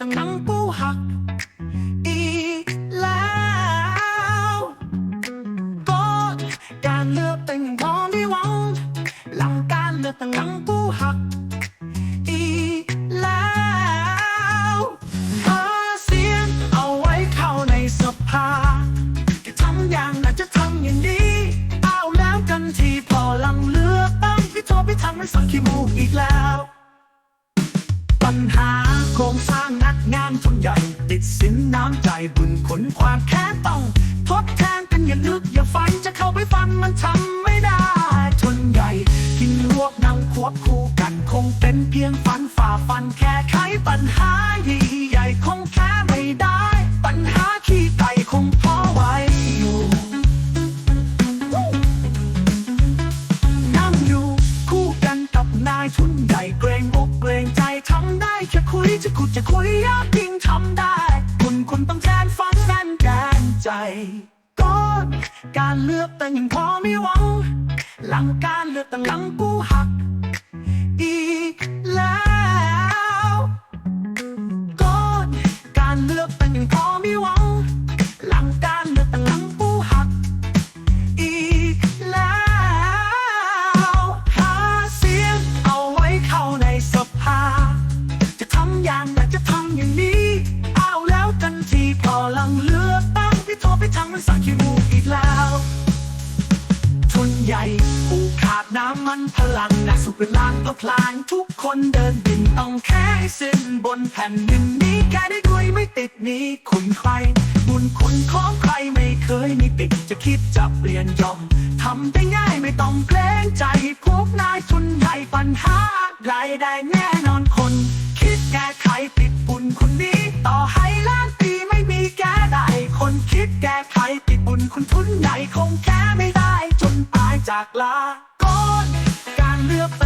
ตั้งหนังปูหัก อีกแล้วกดการเลือกตั้งของที่หวังหลังการเลือกตั้งหนังปูหักอีกแล้วเอาเสียงเอาไว้เข้าในสภา จะทำอย่างนั้นจะทำอย่างนี้ เอาแล้วกันที่พอหลังเลือกตั้งพี่โทพี่ทำไม่สักขี้มูกอีกแล้ว ปัญหาโครงสร้าง งานทุนใหญ่ ติดสินน้ำใจบุญขนความแค้นต้องทดแทนกันอย่าลึกอย่าฝันจะเข้าไปฟันมันทำไม่ได้ทุนใหญ่กินรวกนั่งควบคู่กันคงเป็นเพียงฝันฝ่าฟันแค่ไขปัญหาใหญ่ๆคงแค่ ใจก่อนการเลือกแต่ยังพอไม่หวัง หลังการเลือกตั้งหลังกูหักอี ญ่ผูกขาดน้ำมันพลังนักสุเป็นล้านก็พลางทุกคนเดินบินต้องแค่ให้สิ้นบนแผ่นดินนี้แค่ได้คุยไม่ติดนี้คุณใคร บุญคุณของใครไม่เคยมีปิดจะคิดจะเปลี่ยนยอมทำได้ง่ายไม่ต้องเกรงใจ พวกนายทุนใหญ่ปัญหาไรได้แน่นอนคน คิดแก้ไขปิดบุญคุณนี้ต่อให้ล้านปีไม่มีแก้ได้คนคิดแก้ไขปิดบุญคุณทุนใหญ่คงแก้ จายจากลาก่อนการเลือกตั้ง